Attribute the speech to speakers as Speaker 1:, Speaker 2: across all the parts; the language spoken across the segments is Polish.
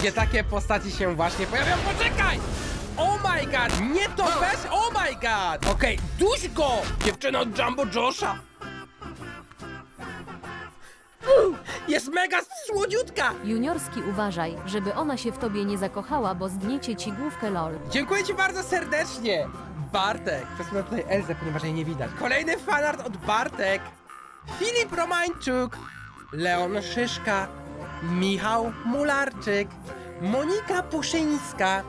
Speaker 1: gdzie takie postaci się właśnie pojawią. Poczekaj! Oh my god! Nie to weź! Oh my god! Okej, duś go! Dziewczyna od Jumbo Josha! Jest mega słodziutka!
Speaker 2: Juniorski uważaj, żeby ona się w tobie nie zakochała, bo zdniecie ci główkę lol.
Speaker 1: Dziękuję ci bardzo serdecznie! Bartek! Przesunę tutaj Elzę, ponieważ jej nie widać. Kolejny fanart od Bartek! Filip Romańczuk! Leon Szyszka! Michał Mularczyk! Monika Puszyńska!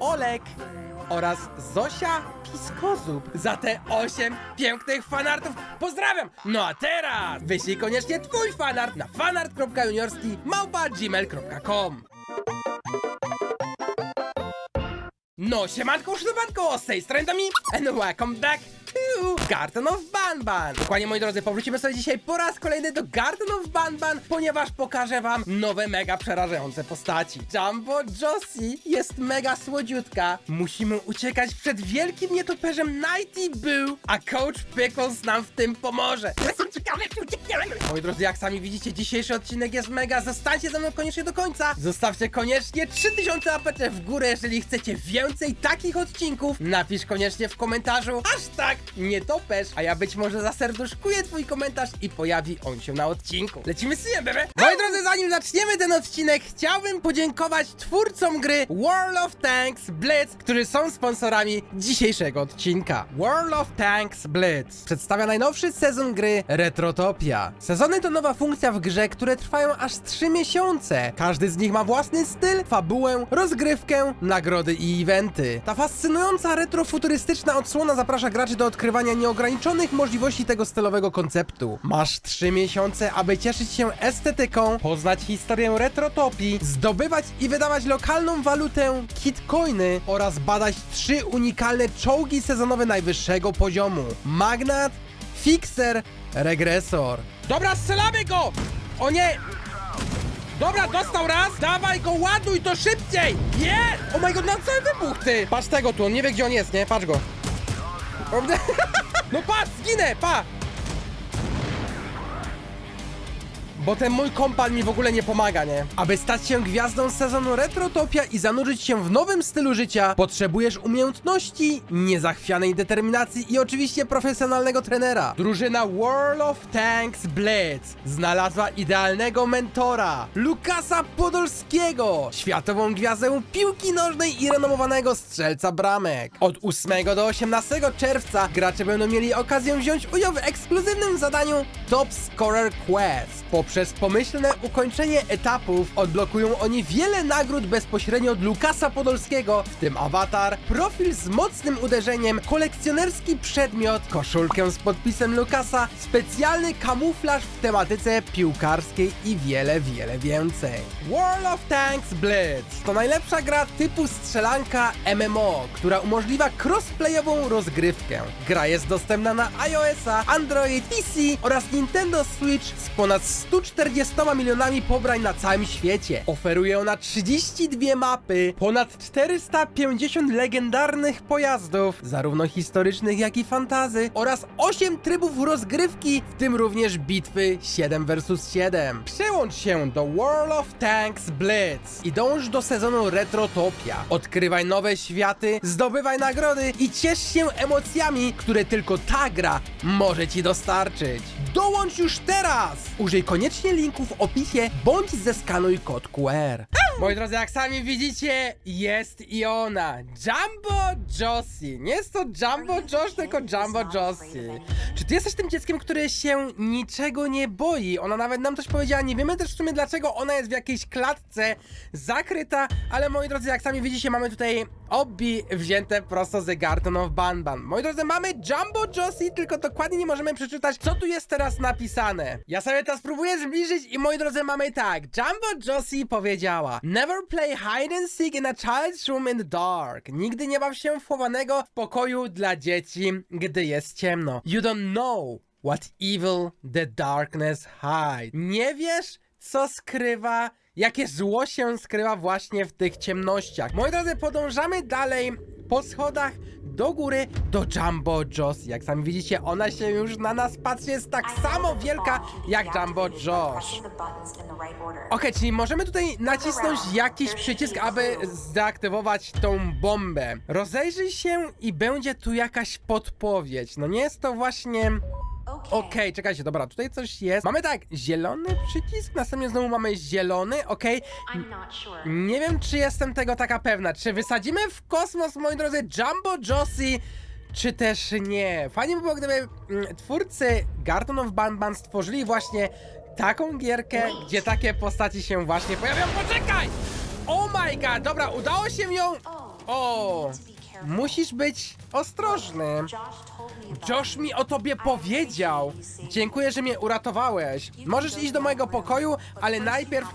Speaker 1: Olek! Oraz Zosia Piskozub za te 8 pięknych fanartów. Pozdrawiam! No a teraz wyślij koniecznie twój fanart na fanart.juniorski małpa gmail.com No, siemanko, szlubanko, z tej strony Domi, and welcome back to Garden of Banban. Dokładnie, moi drodzy, powrócimy sobie dzisiaj po raz kolejny do Garden of Banban, ponieważ pokażę wam nowe, mega przerażające postaci. Jumbo Josie jest mega słodziutka. Musimy uciekać przed wielkim nietoperzem Nighty Boo, a Coach Pickles nam w tym pomoże. Jestem ciekawy, czy uciekniemy. Moi drodzy, jak sami widzicie, dzisiejszy odcinek jest mega. Zostańcie ze mną koniecznie do końca. Zostawcie koniecznie 3000 apecie w górę, jeżeli chcecie więcej takich odcinków. Napisz koniecznie w komentarzu hashtag nietoperz, a ja być może zaserduszkuję twój komentarz i pojawi on się na odcinku. Lecimy z tym, bebe! Moi drodzy, zanim zaczniemy ten odcinek, chciałbym podziękować twórcom gry World of Tanks Blitz, którzy są sponsorami dzisiejszego odcinka. World of Tanks Blitz przedstawia najnowszy sezon gry Retrotopia. Sezony to nowa funkcja w grze, które trwają aż 3 miesiące. Każdy z nich ma własny styl, fabułę, rozgrywkę, nagrody i eventy. Ta fascynująca retrofuturystyczna odsłona zaprasza graczy do odkrywania nieograniczonych możliwości tego stylowego konceptu. Masz 3 miesiące, aby cieszyć się estetyką, poznać historię retrotopii, zdobywać i wydawać lokalną walutę kitcoiny oraz badać trzy unikalne czołgi sezonowe najwyższego poziomu. Magnat, Fixer, Regresor. Dobra, strzelamy go! O nie! Dobra, dostał raz! Dawaj go, ładuj to szybciej! Jest! O my god, na cały wybuch, ty! Patrz tego tu, on nie wie gdzie on jest, nie? Patrz go. No patrz, zginę, pa! Bo ten mój kompan mi w ogóle nie pomaga, nie? Aby stać się gwiazdą sezonu Retrotopia i zanurzyć się w nowym stylu życia, potrzebujesz umiejętności, niezachwianej determinacji i oczywiście profesjonalnego trenera. Drużyna World of Tanks Blitz znalazła idealnego mentora, Lukasa Podolskiego, światową gwiazdę piłki nożnej i renomowanego strzelca bramek. Od 8 do 18 czerwca gracze będą mieli okazję wziąć udział w ekskluzywnym zadaniu Top Scorer Quest. Poprzez pomyślne ukończenie etapów odblokują oni wiele nagród bezpośrednio od Lukasa Podolskiego, w tym awatar, profil z mocnym uderzeniem, kolekcjonerski przedmiot, koszulkę z podpisem Lukasa, specjalny kamuflaż w tematyce piłkarskiej i wiele, wiele więcej. World of Tanks Blitz to najlepsza gra typu strzelanka MMO, która umożliwia crossplayową rozgrywkę. Gra jest dostępna na iOS-a, Android, PC oraz Nintendo Switch z ponad 140 milionami pobrań na całym świecie. Oferuje ona 32 mapy, ponad 450 legendarnych pojazdów, zarówno historycznych jak i fantazy, oraz 8 trybów rozgrywki, w tym również bitwy 7 vs 7. Przyłącz się do World of Tanks Blitz i dąż do sezonu Retrotopia. Odkrywaj nowe światy, zdobywaj nagrody i ciesz się emocjami, które tylko ta gra może ci dostarczyć. Dołącz już teraz! Użyj koniecznie linku w opisie, bądź zeskanuj kod QR. Moi drodzy, jak sami widzicie, jest i ona. Jumbo Josie. Nie jest to Jumbo Josh, tylko Jumbo Josie. Czy ty jesteś tym dzieckiem, które się niczego nie boi? Ona nawet nam coś powiedziała. Nie wiemy też w sumie, dlaczego ona jest w jakiejś klatce zakryta, ale moi drodzy, jak sami widzicie, mamy tutaj obi wzięte prosto z Garden of Banban. Moi drodzy, mamy Jumbo Josie, tylko dokładnie nie możemy przeczytać, co tu jest teraz napisane. Ja sobie to spróbuję zbliżyć i moi drodzy, mamy tak. Jumbo Josie powiedziała Never play hide and seek in a child's room in the dark. Nigdy nie baw się w chowanego w pokoju dla dzieci, gdy jest ciemno. You don't know what evil the darkness hide. Nie wiesz, co skrywa jakie zło się skrywa właśnie w tych ciemnościach. Moi drodzy, podążamy dalej po schodach do góry do Jumbo Joss. Jak sami widzicie, ona się już na nas patrzy, jest tak samo wielka jak Jumbo Josh. Okej, czyli możemy tutaj nacisnąć jakiś przycisk, aby zdeaktywować tą bombę. Rozejrzyj się i będzie tu jakaś podpowiedź. No nie jest to właśnie... Okej, czekajcie, dobra, tutaj coś jest. Mamy tak, zielony przycisk, następnie znowu mamy zielony, okej.
Speaker 3: I'm not sure.
Speaker 1: Nie wiem, czy jestem tego taka pewna. Czy wysadzimy w kosmos, moi drodzy, Jumbo Josie, czy też nie? Fajnie by było, gdyby mm, twórcy Garden of Banban stworzyli właśnie taką gierkę, gdzie takie postaci się właśnie pojawią. Poczekaj! Oh my god, dobra, udało się ją... O, musisz być ostrożny.
Speaker 3: Josh
Speaker 1: mi o tobie powiedział. Dziękuję, że mnie uratowałeś. Możesz iść do mojego pokoju, ale najpierw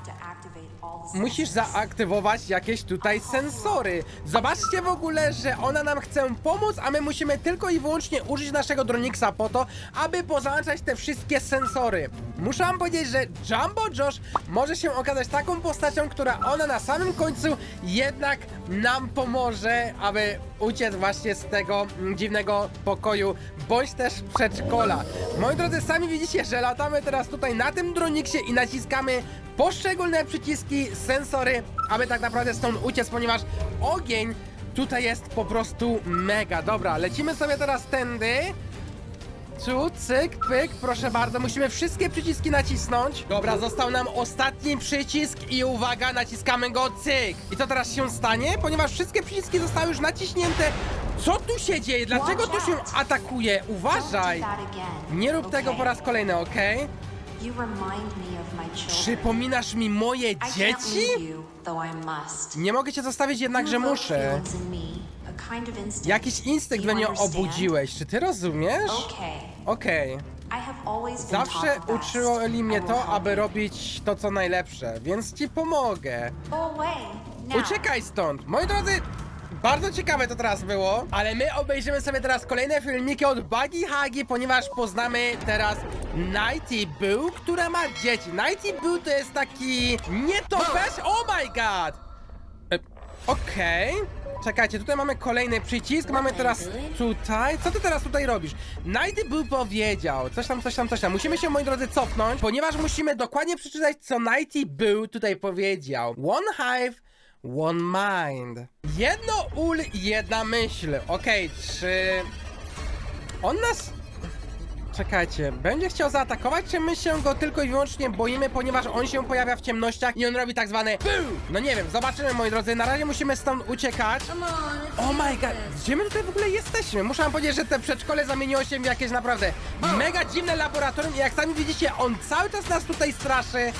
Speaker 1: Musisz zaaktywować jakieś tutaj sensory. Zobaczcie w ogóle, że ona nam chce pomóc, a my musimy tylko i wyłącznie użyć naszego Dronixa po to, aby pozałączać te wszystkie sensory. Muszę wam powiedzieć, że Jumbo Josh może się okazać taką postacią, która ona na samym końcu jednak nam pomoże, aby uciec właśnie z tego dziwnego pokoju, bądź też przedszkola. Moi drodzy, sami widzicie, że latamy teraz tutaj na tym Dronixie i naciskamy poszczególne przyciski, sensory, aby tak naprawdę stąd uciec, ponieważ ogień tutaj jest po prostu mega. Dobra, lecimy sobie teraz tędy. Tu, cyk, pyk, proszę bardzo, musimy wszystkie przyciski nacisnąć. Dobra, został nam ostatni przycisk i uwaga, naciskamy go, cyk. I co teraz się stanie? Ponieważ wszystkie przyciski zostały już naciśnięte. Co tu się dzieje? Dlaczego tu się atakuje? Uważaj! Nie rób tego po raz kolejny, okej? Przypominasz mi moje dzieci? Nie mogę cię zostawić, jednakże muszę.
Speaker 3: Kind of instinct.
Speaker 1: Jakiś instynkt
Speaker 3: Do
Speaker 1: we
Speaker 3: you
Speaker 1: mnie
Speaker 3: understand?
Speaker 1: obudziłeś. Czy ty rozumiesz?
Speaker 3: Okay.
Speaker 1: Okej.
Speaker 3: I have always been
Speaker 1: Zawsze
Speaker 3: taught the best.
Speaker 1: uczyli mnie
Speaker 3: I will
Speaker 1: to,
Speaker 3: help
Speaker 1: aby
Speaker 3: you.
Speaker 1: robić to, co najlepsze, więc ci pomogę.
Speaker 3: Go away. Now.
Speaker 1: Uciekaj stąd! Moi drodzy, bardzo ciekawe to teraz było, ale my obejrzymy sobie teraz kolejne filmiki od Buggy Hagi, ponieważ poznamy teraz Nighty Boo, która ma dzieci. Nighty Boo to jest taki nietoperz. Oh my god! E, Okej. Czekajcie, tutaj mamy kolejny przycisk, mamy teraz tutaj. Co ty teraz tutaj robisz? Nighty Boo powiedział. Coś tam, coś tam, coś tam. Musimy się, moi drodzy, cofnąć, ponieważ musimy dokładnie przeczytać, co Nighty Boo tutaj powiedział. One hive, one mind. Jedno ul, jedna myśl. Okej, czy... On nas... Czekajcie, będzie chciał zaatakować, czy my się go tylko i wyłącznie boimy, ponieważ on się pojawia w ciemnościach i on robi tak zwane BOOM! No nie wiem, zobaczymy moi drodzy, na razie musimy stąd uciekać. Oh my god, gdzie my tutaj w ogóle jesteśmy? Muszę wam powiedzieć, że te przedszkole zamieniło się w jakieś naprawdę mega dziwne laboratorium i jak sami widzicie, on cały czas nas tutaj straszy,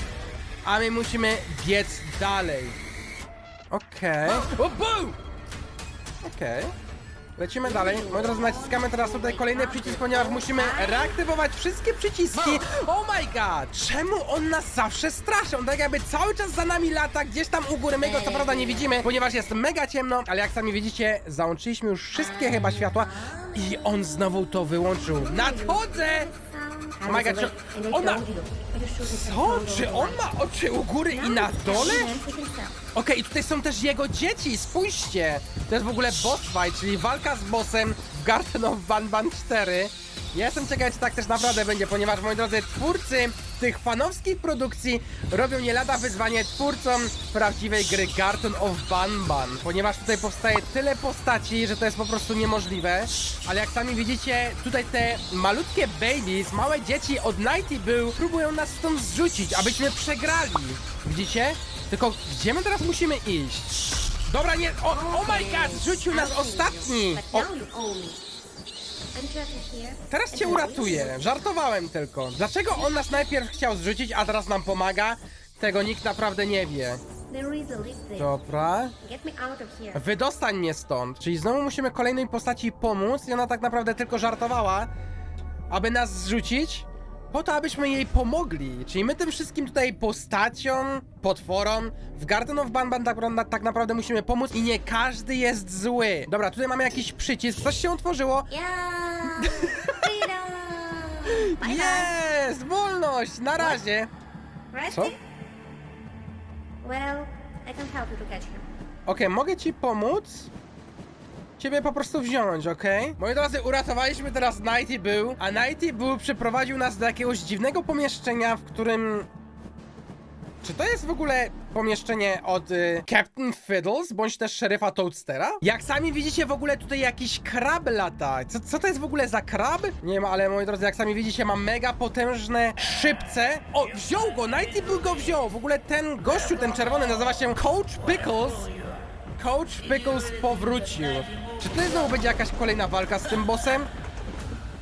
Speaker 1: a my musimy biec dalej. Okej. O, BOOM! Okej. Lecimy dalej. Moi drodzy, naciskamy teraz tutaj kolejny przycisk, ponieważ musimy reaktywować wszystkie przyciski. Oh my god! Czemu on nas zawsze straszy? On tak jakby cały czas za nami lata, gdzieś tam u góry. My go co prawda nie widzimy, ponieważ jest mega ciemno, ale jak sami widzicie, załączyliśmy już wszystkie chyba światła i on znowu to wyłączył. Nadchodzę! Oh my god, czy ona... Co? Czy on ma oczy u góry i na dole? Okej, i tutaj są też jego dzieci, spójrzcie! To jest w ogóle boss fight, czyli walka z bossem w Garden of Banban 4. Ja jestem ciekaw, czy tak też naprawdę będzie, ponieważ, moi drodzy, twórcy tych fanowskich produkcji robią nie lada wyzwanie twórcom prawdziwej gry Garden of Banban, ponieważ tutaj powstaje tyle postaci, że to jest po prostu niemożliwe. Ale jak sami widzicie, tutaj te malutkie babies, małe dzieci od Nighty Boo próbują nas stąd zrzucić, abyśmy przegrali. Widzicie? Tylko gdzie my teraz musimy iść? Dobra, nie. O, oh my god, zrzucił nas ostatni! O, teraz cię uratuję. Żartowałem tylko. Dlaczego on nas najpierw chciał zrzucić, a teraz nam pomaga? Tego nikt naprawdę nie wie. Dobra. Wydostań mnie stąd. Czyli znowu musimy kolejnej postaci pomóc i ona tak naprawdę tylko żartowała, aby nas zrzucić, po to, abyśmy jej pomogli. Czyli my tym wszystkim tutaj postaciom, potworom w Garden of Banban tak, tak naprawdę musimy pomóc i nie każdy jest zły. Dobra, tutaj mamy jakiś przycisk, coś się otworzyło.
Speaker 4: Yeah! Freedom! Bye
Speaker 1: Jest! Wolność! Na razie! Co?
Speaker 4: Well, I can help you to catch him.
Speaker 1: Okej, mogę ci pomóc? ciebie po prostu wziąć, okej? Moi drodzy, uratowaliśmy teraz Nighty Boo, a Nighty Boo przyprowadził nas do jakiegoś dziwnego pomieszczenia, w którym... Czy to jest w ogóle pomieszczenie od y, Captain Fiddles, bądź też szeryfa Toadstera? Jak sami widzicie, w ogóle tutaj jakiś krab lata. Co, co to jest w ogóle za krab? Nie wiem, ale moi drodzy, jak sami widzicie, ma mega potężne szybce. O, wziął go! Boo go wziął! W ogóle ten gościu, ten czerwony, nazywa się Coach Pickles. Coach Pickles powrócił. Czy tutaj znowu będzie jakaś kolejna walka z tym bossem?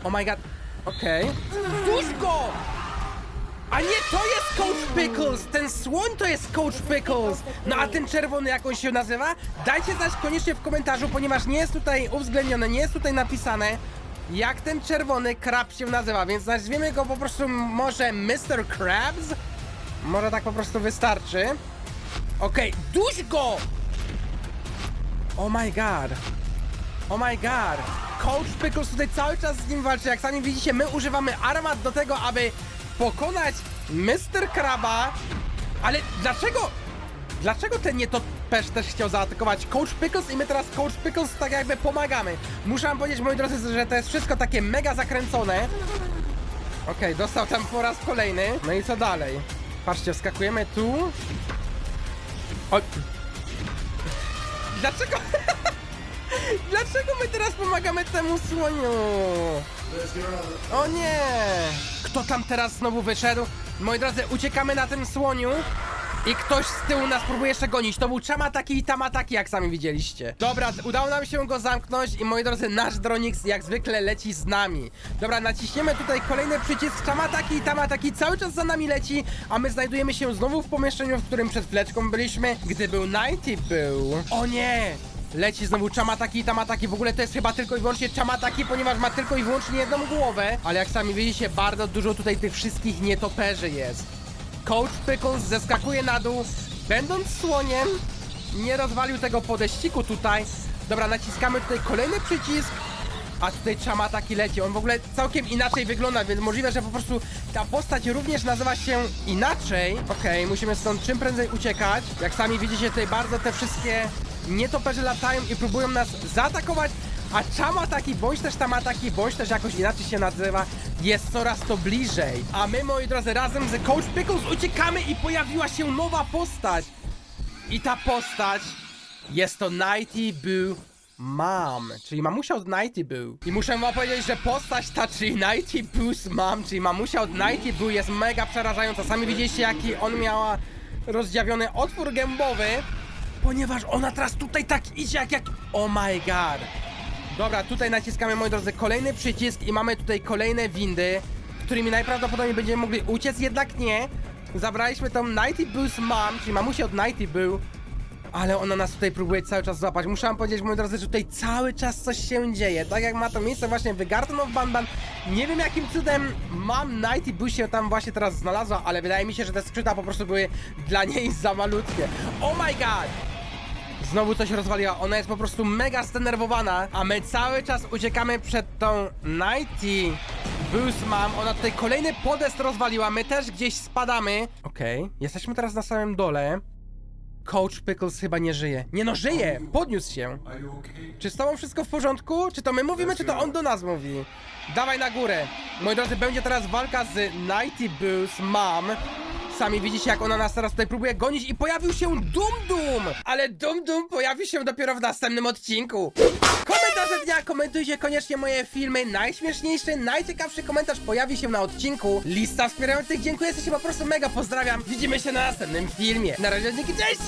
Speaker 1: Oh my god. Okej. Okay. go! A nie, to jest Coach Pickles! Ten słoń to jest Coach Pickles! No a ten czerwony, jak on się nazywa? Dajcie znać koniecznie w komentarzu, ponieważ nie jest tutaj uwzględnione, nie jest tutaj napisane, jak ten czerwony krab się nazywa, więc nazwiemy go po prostu może Mr. Krabs? Może tak po prostu wystarczy. Okej, duś go! Oh my god. Oh my god. Coach Pickles tutaj cały czas z nim walczy. Jak sami widzicie, my używamy armat do tego, aby pokonać Mr. Kraba. Ale dlaczego... Dlaczego ten nietoperz też chciał zaatakować Coach Pickles i my teraz Coach Pickles tak jakby pomagamy? Muszę wam powiedzieć, moi drodzy, że to jest wszystko takie mega zakręcone. Okej, dostał tam po raz kolejny. No i co dalej? Patrzcie, wskakujemy tu. O... Dlaczego... Dlaczego my teraz pomagamy temu słoniu? O nie! Kto tam teraz znowu wyszedł? Moi drodzy, uciekamy na tym słoniu i ktoś z tyłu nas próbuje jeszcze gonić. To był Chamataki i Tamataki, jak sami widzieliście. Dobra, udało nam się go zamknąć i moi drodzy, nasz Dronix jak zwykle leci z nami. Dobra, naciśniemy tutaj kolejny przycisk Chamataki i Tamataki cały czas za nami leci, a my znajdujemy się znowu w pomieszczeniu, w którym przed chwileczką byliśmy, gdy był Nighty był. O nie! Leci znowu Chamataki i Tamataki. W ogóle to jest chyba tylko i wyłącznie Chamataki, ponieważ ma tylko i wyłącznie jedną głowę. Ale jak sami widzicie, bardzo dużo tutaj tych wszystkich nietoperzy jest. Coach Pickles zeskakuje na dół, będąc słoniem. Nie rozwalił tego podeściku tutaj. Dobra, naciskamy tutaj kolejny przycisk. A tutaj Chamataki leci. On w ogóle całkiem inaczej wygląda, więc możliwe, że po prostu ta postać również nazywa się inaczej. Okej, musimy stąd czym prędzej uciekać. Jak sami widzicie, tutaj bardzo te wszystkie nietoperze latają i próbują nas zaatakować. A Chamataki, bądź też Tamataki, bądź też jakoś inaczej się nazywa, jest coraz to bliżej. A my, moi drodzy, razem z Coach Pickles uciekamy i pojawiła się nowa postać. I ta postać jest to Nighty Boo Mom, czyli mamusia od Nighty Boo. I muszę wam powiedzieć, że postać ta, czyli Nighty Boo's Mom, czyli mamusia od Nighty Boo jest mega przerażająca. Sami widzieliście, jaki on miała rozdziawiony otwór gębowy, ponieważ ona teraz tutaj tak idzie, jak jak... Oh my god. Dobra, tutaj naciskamy, moi drodzy, kolejny przycisk i mamy tutaj kolejne windy, którymi najprawdopodobniej będziemy mogli uciec, jednak nie. Zabraliśmy tą Nighty Boo's Mom, czyli mamusię od Nighty Boo, ale ona nas tutaj próbuje cały czas złapać. Muszę wam powiedzieć, moi drodzy, że tutaj cały czas coś się dzieje. Tak jak ma to miejsce właśnie w of Banban. Nie wiem jakim cudem mam Nighty Boo się tam właśnie teraz znalazła, ale wydaje mi się, że te skrzydła po prostu były dla niej za malutkie. Oh my god! Znowu coś rozwaliła, ona jest po prostu mega zdenerwowana, a my cały czas uciekamy przed tą Nighty Boost Mom. Ona tutaj kolejny podest rozwaliła, my też gdzieś spadamy. Okej, jesteśmy teraz na samym dole. Coach Pickles chyba nie żyje. Nie no, żyje! Podniósł się. Czy z tobą wszystko w porządku? Czy to my mówimy, czy to on do nas mówi? Dawaj na górę. Moi drodzy, będzie teraz walka z Nighty Boo's Mom. Sami widzicie, jak ona nas teraz tutaj próbuje gonić i pojawił się Dum Dum! Ale Dum Dum pojawi się dopiero w następnym odcinku. Komentarze dnia, komentujcie koniecznie moje filmy. Najśmieszniejszy, najciekawszy komentarz pojawi się na odcinku. Lista wspierających, dziękuję, jesteście po prostu mega, pozdrawiam. Widzimy się na następnym filmie. Na razie, dzięki, cześć!